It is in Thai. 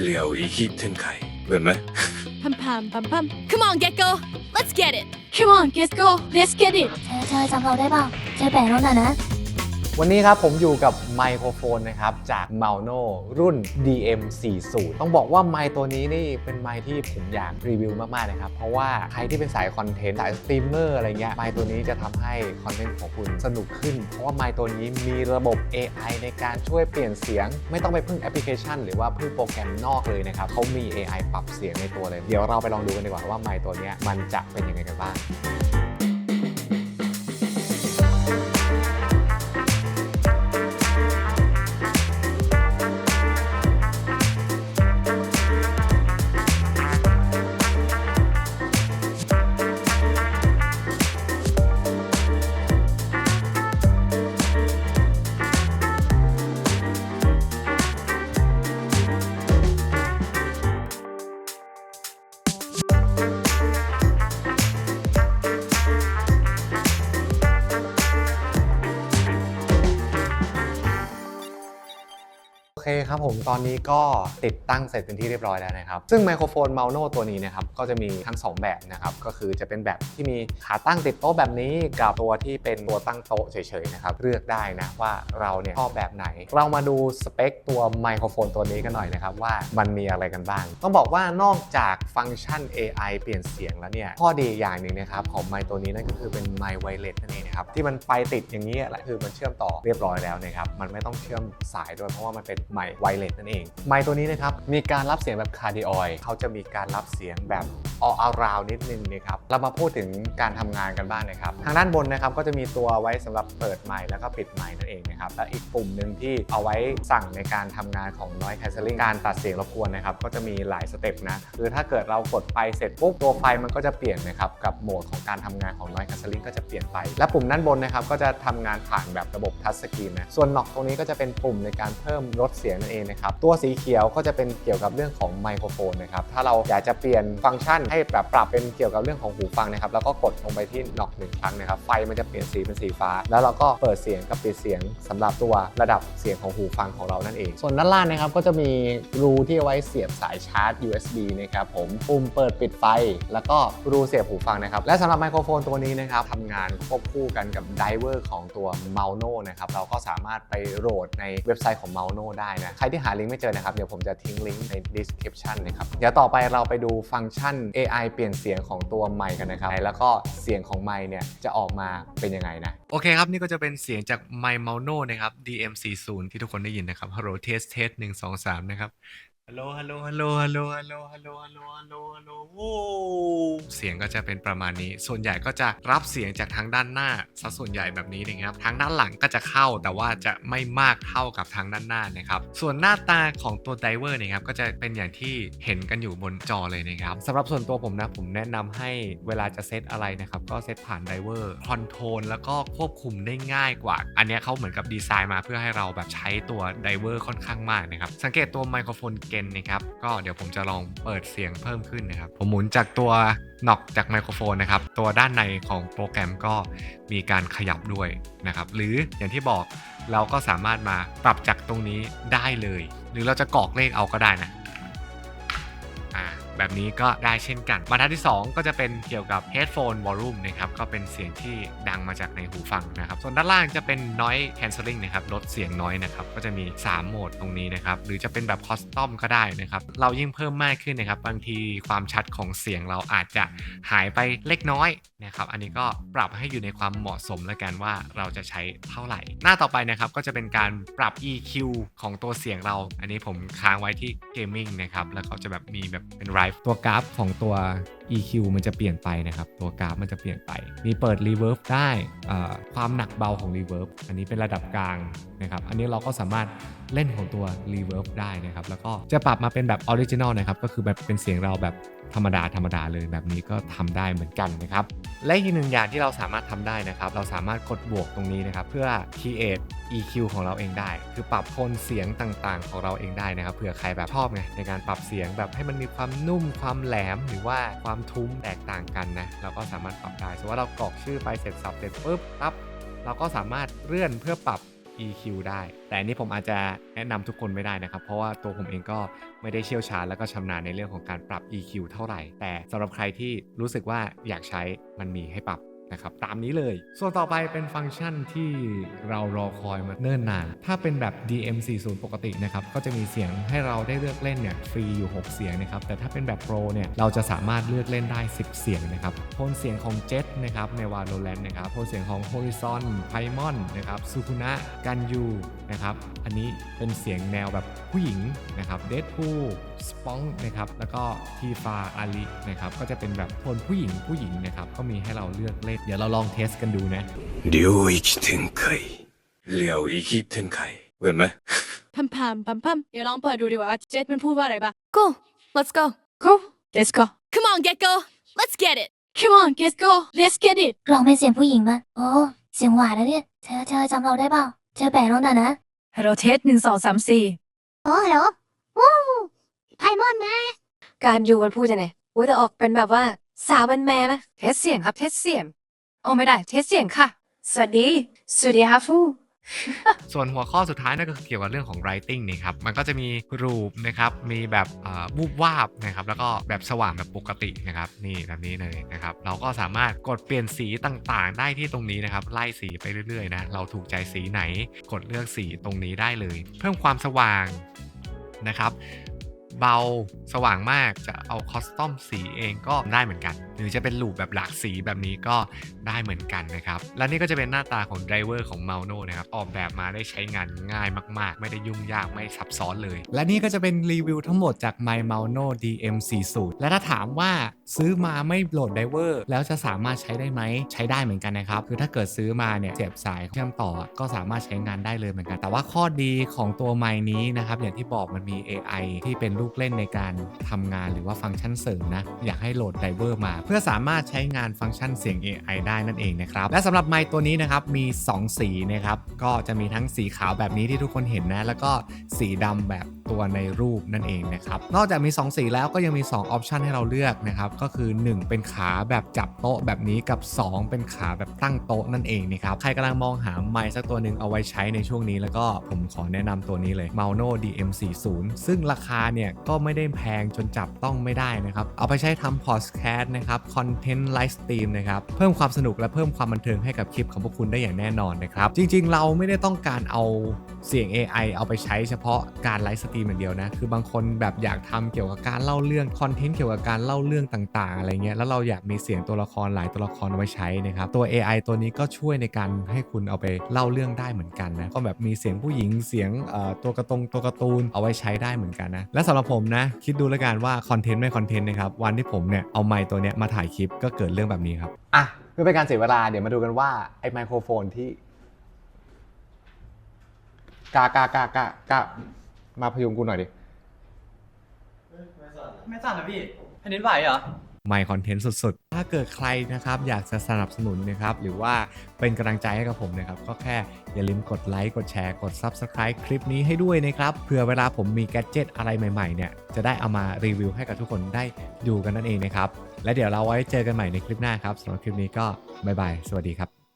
เหลียวอีคิดถึงใครเหมือนไหม Pum pum pum pum. Come on, Gecko. Let's get it. Come on let's go let's get it เธอเธอจำเราได้เปล่าเจอแปะแล้วนะนะ วันนี้ครับผมอยู่กับไมโครโฟนนะครับจาก m a n o รุ่น DM40 ต้องบอกว่าไมค์ตัวนี้นี่เป็นไมค์ที่ผมอยากรีวิวมากๆนะครับ เพราะว่าใครที่เป็นสายคอนเทนต์ สายสตรีมเมอร์อะไรเงี้ยไมค์ตัวนี้จะทำให้คอนเทนต์ของคุณสนุกขึ้น เพราะว่าไมค์ตัวนี้มีระบบ AI ในการช่วยเปลี่ยนเสียง ไม่ต้องไปพึ่งแอปพลิเคชัน หรือว่าพึ่งโปรแกรมนอกเลยนะครับเขามี AI ปรับเสียงในตัวเลย เดี๋ยวเราไปลองดูกันดีกว่าว่าไมค์ตัวนี้มันจะเป็นยังไงกันบ้าง เคครับผมตอนนี้ก็ติดตั้งเสร็จเป็นที่เรียบร้อยแล้วนะครับ ซึ่งไมโครโฟน m a l n o ตัวนี้นะครับก็จะมีทั้ง 2 แบบนะครับ ก็คือจะเป็นแบบที่มีขาตั้งติดโต๊ะแบบนี้กับตัวที่เป็นตัวตั้งโต๊ะเฉยๆนะครับ เลือกได้นะว่าเราเนี่ยชอบแบบไหน เรามาดูสเปคตัวไมโครโฟนตัวนี้กันหน่อยนะครับว่ามันมีอะไรกันบ้าง ต้องบอกว่านอกจากฟังก์ชัน AI เปลี่ยนเสียงแล้วเนี่ยข้อดีอย่างหนึ่งนะครับของไมค์ตัวนี้นั่นก็คือเป็นไมค์ไวเลสนั่นเองนะครับที่มันไปติดอย่างนี้แหละคือมันเชื่อมต่อเรียบร้อยแล้วนะครับมันไม่ต้องเชื่อมสายด้วยเพราะว่ามันเป็นไมค์ไวเลสนั่นเอง ไมค์ตัวนี้นะครับ มีการรับเสียงแบบคาร์ดิออยเขาจะมีการรับเสียงแบบ all around นิดนึงนะครับ เรามาพูดถึงการทำงานกันบ้างนะครับ ทางด้านบนนะครับก็จะมีตัวไว้สำหรับเปิดไมค์แล้วก็ปิดไมค์นั่นเองนะครับ และอีกปุ่มหนึ่งที่เอาไว้สั่งในการทำงานของ noise cancelling การตัดเสียงรบกวนนะครับ ก็จะมีหลายสเต็ปนะ คือถ้าเกิดเรากดไปเสร็จปุ๊บตัวไฟมันก็จะเปลี่ยนนะครับ กับโหมดของการทำงานของ noise cancelling ก็จะเปลี่ยนไป และปุ่มด้านบนนะครับก็จะทำงานผ่านแบบระบบทัชสกรีนนะ ส่วนน็อกตรงนี้ก็จะเป็นปุ่มในการเพิ่มลดเสียงนั่นเองนะครับตัวสีเขียวก็จะเป็นเกี่ยวกับเรื่องของไมโครโฟนนะครับถ้าเราอยากจะเปลี่ยนฟังก์ชันให้แบบปรับเป็นเกี่ยวกับเรื่องของหูฟังนะครับแล้วก็กดลงไปที่น็อกหนึ่งครั้งนะครับไฟมันจะเปลี่ยนสีเป็นสีฟ้า แล้วเราก็เปิดเสียงกับปิดเสียงสำหรับตัวระดับเสียงของหูฟังของเรานั่นเอง ส่วนด้านล่างนะครับก็จะมีรูที่เอาไว้เสียบสายชาร์จ USB นะครับผมปุ่มเปิดปิดไฟ แล้วก็รูเสียบหูฟังนะครับและสำหรับไมโครโฟนตัวนี้นะครับทำงานควบคู่กันกับไดเวอร์ของตัว m a l n o นะครับเราก็สามารถไปโหลดในเว็บไซต์ของ m a l n o ได้นะ ใครที่หาลิงก์ไม่เจอนะครับ เดี๋ยวผมจะทิ้งลิงก์ใน description นะครับ เดี๋ยวต่อไปเราไปดูฟังก์ชัน AI เปลี่ยนเสียงของตัวไมค์กันนะครับ แล้วก็เสียงของไมค์เนี่ยจะออกมาเป็นยังไงนะ โอเคครับ นี่ก็จะเป็นเสียงจาก My m a l n o นะครับ DM40 ที่ทุกคนได้ยินนะครับ Hello Test Test 1 2 3 นะครับ Hello Hello Hello Hello Hello Hello Hello Hello Hello โอ้เสียงก็จะเป็นประมาณนี้ ส่วนใหญ่ก็จะรับเสียงจากทางด้านหน้าซะส่วนใหญ่แบบนี้นะครับ ทางด้านหลังก็จะเข้าแต่ว่าจะไม่มากเท่ากับทางด้านหน้านะครับ ส่วนหน้าตาของตัวไดเวอร์นะครับก็จะเป็นอย่างที่เห็นกันอยู่บนจอเลยนะครับสำหรับส่วนตัวผมนะผมแนะนำให้เวลาจะเซตอะไรนะครับก็เซตผ่านไดเวอร์คอนโทรลแล้วก็ควบคุมได้ง่ายกว่า อันนี้เขาเหมือนกับดีไซน์มาเพื่อให้เราแบบใช้ตัวไดเวอร์ค่อนข้างมากนะครับสังเกตตัวไมโครโฟนเกนนะครับ ก็เดี๋ยวผมจะลองเปิดเสียงเพิ่มขึ้นนะครับ ผมหมุนจากตัวนอกจากไมโครโฟนนะครับ ตัวด้านในของโปรแกรมก็มีการขยับด้วยนะครับ หรืออย่างที่บอกเราก็สามารถมาปรับจากตรงนี้ได้เลย หรือเราจะกรอกเลขเอาก็ได้นะอ่า แบบนี้ก็ได้เช่นกันบรรทัดที่ 2 ก็จะเป็นเกี่ยวกับ headphone volume นะครับก็เป็นเสียงที่ดังมาจากในหูฟังนะครับส่วนด้านล่างจะเป็น noise cancelling นะครับลดเสียงน้อยนะครับก็จะมี 3 โหมดตรงนี้นะครับหรือจะเป็นแบบ custom ก็ได้นะครับเรายิ่งเพิ่มมากขึ้นนะครับบางทีความชัดของเสียงเราอาจจะหายไปเล็กน้อยนะครับอันนี้ก็ปรับให้อยู่ในความเหมาะสมแล้วกันว่าเราจะใช้เท่าไหร่ หน้าต่อไปนะครับก็จะเป็นการปรับ EQ ของตัวเสียงเรา อันนี้ผมค้างไว้ที่ gaming นะครับแล้วก็จะแบบมีแบบเป็นตัวกราฟของตัว EQ มันจะเปลี่ยนไปนะครับ ตัวกราฟมันจะเปลี่ยนไป มีเปิด reverb ได้ความหนักเบาของ reverb อันนี้เป็นระดับกลางนะครับ อันนี้เราก็สามารถเล่นของตัว reverb ได้นะครับ แล้วก็จะปรับมาเป็นแบบออริจินอลนะครับ ก็คือแบบเป็นเสียงเราแบบธรรมดาธรรมดาเลยแบบนี้ก็ทำได้เหมือนกันนะครับ และอีกหนึ่งอย่างที่เราสามารถทำได้นะครับ เราสามารถกดบวกตรงนี้นะครับ เพื่อ create EQ ของเราเองได้ คือปรับโทนเสียงต่างๆ ของเราเองได้นะครับเผื่อใครแบบชอบไงในการปรับเสียงแบบให้มันมีความนุ่มความแหลมหรือว่าความทุ้มแตกต่างกันนะเราก็สามารถปรับได้สมมติว่าเรากรอกชื่อไปเสร็จสับเสร็จปุ๊บปั๊บเราก็สามารถเลื่อนเพื่อปรับ EQ ได้ แต่อันนี้ผมอาจจะแนะนำทุกคนไม่ได้นะครับ เพราะว่าตัวผมเองก็ไม่ได้เชี่ยวชาญแล้วก็ชำนาญในเรื่องของการปรับ EQ เท่าไหร่ แต่สำหรับใครที่รู้สึกว่าอยากใช้มันมีให้ปรับ นะครับตามนี้เลย ส่วนต่อไปเป็นฟังก์ชันที่เรารอคอยมาเนิ่นนาน ถ้าเป็นแบบ DM40 ปกตินะครับ ก็จะมีเสียงให้เราได้เลือกเล่นเนี่ยฟรีอยู่ 6 เสียงนะครับ แต่ถ้าเป็นแบบ Pro เนี่ยเราจะสามารถเลือกเล่นได้ 10 เสียงนะครับโทนเสียงของ Jet นะครับใน Valorant นะครับโทนเสียงของ Horizon Paimon นะครับ Sukuna Ganyu นะครับอันนี้เป็นเสียงแนวแบบผู้หญิงนะครับ Deadpool สปองนะครับแล้วก็ทีฟาอาลีนะครับก็จะเป็นแบบโทนผู้หญิงผู้หญิงนะครับก็มีให้เราเลือกเล่นเดี๋ยวเราลองเทสกันดูนะเดี๋ยวอีกถึงใครเลี้ยวอีกถึงใครเห็นไหมพัมพัมพัมพัมเดี๋ยวลองเปิดดูดีกว่าเจสมันพูดว่าอะไรบ้าง go let's go go let's go come on get go let's get it come on get go let's get it ร้องเป็นเสียงผู้หญิงมั้ยโอ้เสียงหวานนะเนี่ยเธอเธอจำเราได้เปล่าเธอแปลกแล้วนะนะฮัลโหลเทสหนึ่งสองสามสี่โอ้ฮัลโหลวู้ไพมอนหมการอยู่มันพูดยังไงอุ้ยแต่ออกเป็นแบบว่าสาวมันแม่นะเทสเสียงครับเทสเสียง โอ้ไม่ได้เทสเสียงค่ะ สวัสดี สวัสดีครับฟู ส่วนหัวข้อสุดท้ายนั่นก็คือเกี่ยวกับเรื่องของ writing นี่ครับ มันก็จะมีรูปนะครับ มีแบบอ่าวูบวาบนะครับ แล้วก็แบบสว่างแบบปกตินะครับ นี่แบบนี้เลยนะครับ เราก็สามารถกดเปลี่ยนสีต่างๆ ได้ที่ตรงนี้นะครับ ไล่สีไปเรื่อยๆนะ เราถูกใจสีไหน กดเลือกสีตรงนี้ได้เลย เพิ่มความสว่างนะครับ เบาสว่างมากจะเอาคอสตอมสีเองก็ได้เหมือนกัน หรือจะเป็นลูปแบบหลากสีแบบนี้ก็ได้เหมือนกันนะครับ และนี่ก็จะเป็นหน้าตาของไดรเวอร์ของ m a u n o นะครับออกแบบมาได้ใช้งานง่ายมาก ๆ ไม่ได้ยุ่งยากไม่ซับซ้อนเลย และนี่ก็จะเป็นรีวิวทั้งหมดจาก My m a u n o DM40 และถ้าถามว่าซื้อมาไม่โหลดไดเวอร์แล้วจะสามารถใช้ได้ไหมใช้ได้เหมือนกันนะครับ คือถ้าเกิดซื้อมาเนี่ยเสียบสายเชื่อมต่อก็สามารถใช้งานได้เลยเหมือนกัน แต่ว่าข้อดีของตัวไมค์นี้นะครับอย่างที่บอกมันมี AI ที่เป็นลูกเล่นในการทำงานหรือว่าฟังก์ชันเสริมนะ อยากให้โหลดไดเวอร์มา เพื่อสามารถใช้งานฟังก์ชันเสียง AI ได้นั่นเองนะครับ และสำหรับไมค์ตัวนี้นะครับมี 2 สีนะครับ ก็จะมีทั้งสีขาวแบบนี้ที่ทุกคนเห็นนะ แล้วก็สีดำแบบตัวในรูปนั่นเองนะครับ นอกจากมี 2 สีแล้วก็ยังมี 2 ออปชันให้เราเลือกนะครับ ก็คือ 1 เป็นขาแบบจับโต๊ะแบบนี้กับ 2 เป็นขาแบบตั้งโต๊ะนั่นเองนะครับ ใครกำลังมองหาไมค์สักตัวหนึ่งเอาไว้ใช้ในช่วงนี้แล้วก็ผมขอแนะนำตัวนี้เลย m a u n o DM40 ซึ่งราคาเนี่ยก็ไม่ได้แพงจนจับต้องไม่ได้นะครับ เอาไปใช้ทำพอดแคสต์นะครับ คอนเทนต์ไลฟ์สตรีมนะครับ เพิ่มความสนุกและเพิ่มความบันเทิงให้กับคลิปของพวกคุณได้อย่างแน่นอนนะครับ จริงๆ เราไม่ได้ต้องการเอา เสียง AI เอาไปใช้เฉพาะการไลฟ์สตรีมอย่างเดียวนะ คือบางคนแบบอยากทำเกี่ยวกับการเล่าเรื่องคอนเทนต์เกี่ยวกับการเล่าเรื่องต่าง ๆ อะไรเงี้ย แล้วเราอยากมีเสียงตัวละครหลายตัวละครเอาไว้ใช้นะครับ ตัว AI ตัวนี้ก็ช่วยในการให้คุณเอาไปเล่าเรื่องได้เหมือนกันนะ ก็แบบมีเสียงผู้หญิง เสียงตัวกระตงตัวการ์ตูนเอาไว้ใช้ได้เหมือนกันนะ และสำหรับผมนะ คิดดูแล้วกันว่าคอนเทนต์ไม่คอนเทนต์นะครับ วันที่ผมเนี่ยเอาไมค์ตัวเนี้ยมาถ่ายคลิปก็เกิดเรื่องแบบนี้ครับ อะเพื่อเป็นการเสียเวลาเดี๋ยวมาดูกันว่าไอ้ไมโครโฟนที่ กากากากากามาพยุงกูหน่อยดิ ไม่สั่นนะพี่แผ่นดินไหวเหรอไมค์คอนเทนต์สุดๆ ถ้าเกิดใครนะครับอยากจะสนับสนุนนะครับหรือว่าเป็นกำลังใจให้กับผมนะครับ ก็แค่อย่าลืมกดไลค์ กดแชร์ กด Subscribe คลิปนี้ให้ด้วยนะครับเผื่อเวลาผมมีแกดเจิตอะไรใหม่ๆเนี่ยจะได้เอามารีวิวให้กับทุกคนได้ดูกันนั่นเองนะครับ และเดี๋ยวเราไว้เจอกันใหม่ในคลิปหน้าครับสำหรับคลิปนี้ก็บ๊ายบายสวัสดีครับ